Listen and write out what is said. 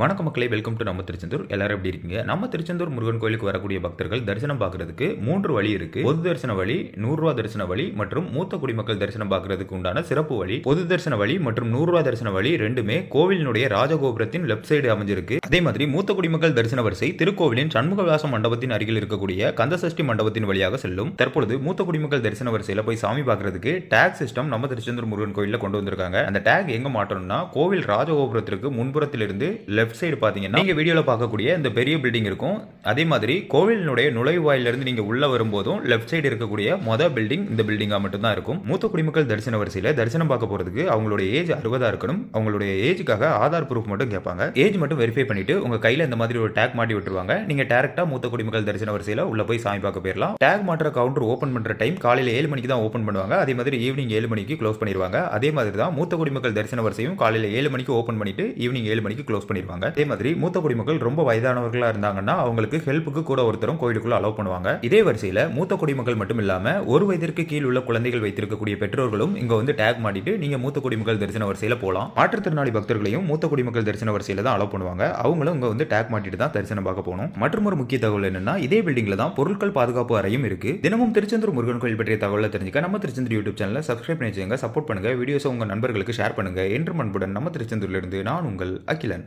வணக்க மக்களே welcome to நம்ம திருச்செந்தூர். எல்லாரும் எப்படி இருக்கீங்க? நம்ம திருச்செந்தூர் முருகன் கோயிலுக்கு வரக்கூடிய பக்தர்கள் தரிசனம் பார்க்கறதுக்கு மூன்று வழி இருக்கு. பொது தரிசன வழி நூறு ரூபா தரிசன வழி மற்றும் மூத்த குடிமக்கள் தரிசனம் பார்க்கறதுக்கு உண்டான சிறப்பு வழி. பொது தரிசன வழி மற்றும் நூறு ரூபா தரிசன வழி ரெண்டுமே கோவிலினுடைய ராஜகோபுரத்தின் லெஃப்ட் சைடு அமைஞ்சிருக்கு. அதே மாதிரி மூத்த குடிமக்கள் தரிசன வரிசை திருக்கோவிலின் சண்முகவாச மண்டபத்தின் அருகில் இருக்கக்கூடிய கந்தசஷ்டி மண்டபத்தின் வழியாக செல்லும். தற்பொழுது மூத்த குடிமக்கள் தரிசன வரிசையில போய் சாமி பார்க்கறதுக்கு டேக் சிஸ்டம் நம்ம திருச்செந்தூர் முருகன் கோயிலில் கொண்டு வந்திருக்காங்க. அந்த டேக் எங்க மாட்டணும்னா கோவில் ராஜகோபுரத்திற்கு முன்புறத்திலிருந்து லெஃப்ட் சைடு பார்த்தீங்கன்னா நீங்கள் வீடியோவில் பார்க்கக்கூடிய இந்த பெரிய பில்டிங் இருக்கும். அதே மாதிரி கோவிலினுடைய நுழைவாயிலிருந்து இருந்து உள்ளே வரும்போதும் லெஃப்ட் சைடு இருக்கக்கூடிய மொதல் பில்டிங் இந்த பில்டிங்காக மட்டும் தான் இருக்கும். மூத்த குடிமக்கள் தரிசன வரிசையில் தரிசனம் பார்க்க போகிறதுக்கு அவங்களுடைய ஏஜ் அறுபதாக இருக்கணும். அவங்களுடைய ஏஜுக்காக ஆதார் ப்ரூஃப் மட்டும் கேட்பாங்க. ஏஜ் மட்டும் வெரிஃபை பண்ணிட்டு உங்கள் கையில் இந்த மாதிரி ஒரு டேக் மாட்டி விட்டுருவாங்க. நீங்க டேரக்டா மூத்த குடிமக்கள் தரிசன வரிசையில் உள்ளே போய் சாமி பார்க்க போயிடலாம் டேக் மாற்ற கவுண்டர் ஓப்பன் பண்ணுற டைம் காலையில் ஏழு மணிக்கு தான் ஓப்பன் பண்ணுவாங்க. அதே மாதிரி ஈவினிங் ஏழு மணிக்கு க்ளோஸ் பண்ணிடுவாங்க அதே மாதிரி தான் மூத்த குடிமக்கள் தரிசன வரிசையும் காலையில் ஏழு மணிக்கு ஓப்பன் பண்ணிட்டு ஈவினிங் ஏழு மணிக்கு க்ளோஸ் பண்ணிடுவாங்க அதே மாதிரி மூத்த குடிமக்கள் ரொம்ப வயதானவர்களா இருந்தாங்கன்னா அவங்களுக்கு ஹெல்ப்புக்கு கூட ஒருத்தரும் கோயிலுக்குள்ள அலோவ் பண்ணுவாங்க. இதே வரிசையில மூத்த குடிமக்கள் மட்டும் இல்லாம ஒரு வயதிற்கு கீழ் உள்ள குழந்தைகள் வைத்திருக்கக்கூடிய பெற்றோர்களும் இங்க வந்து டேக் மாட்டிட்டு நீங்க மூத்த குடிமக்கள் தரிசன வரிசையில போகலாம் மாற்றுத்திறனாளி பக்தர்களையும் மூத்த குடிமக்கள் தரிசன வரிசையில தான் அலோவ் பண்ணுவாங்க. அவங்களும் இங்க வந்து டேக் மாட்டிட்டு தான் தரிசனம் பார்க்க போகணும். மற்றும் ஒரு முக்கிய தகவல் என்னன்னா இதே பில்டிங்ல தான் பொருட்கள் பாதுகாப்பு அறையும் இருக்கு. தினமும் திருச்செந்தூர் முருகன் கோயில் பற்றிய தகவலை தெரிஞ்சுக்க நம்ம திருச்செந்தூர் யூடியூப் சேனலை சப்ஸ்கிரைப் பண்ணி வச்சுங்க சப்போர்ட் பண்ணுங்க. வீடியோஸ் உங்க நண்பர்களுக்கு ஷேர் பண்ணுங்க. என்று அன்புடன் நம்ம திருச்செந்தூர்ல இருந்து நான் உங்கள் அகிலன்.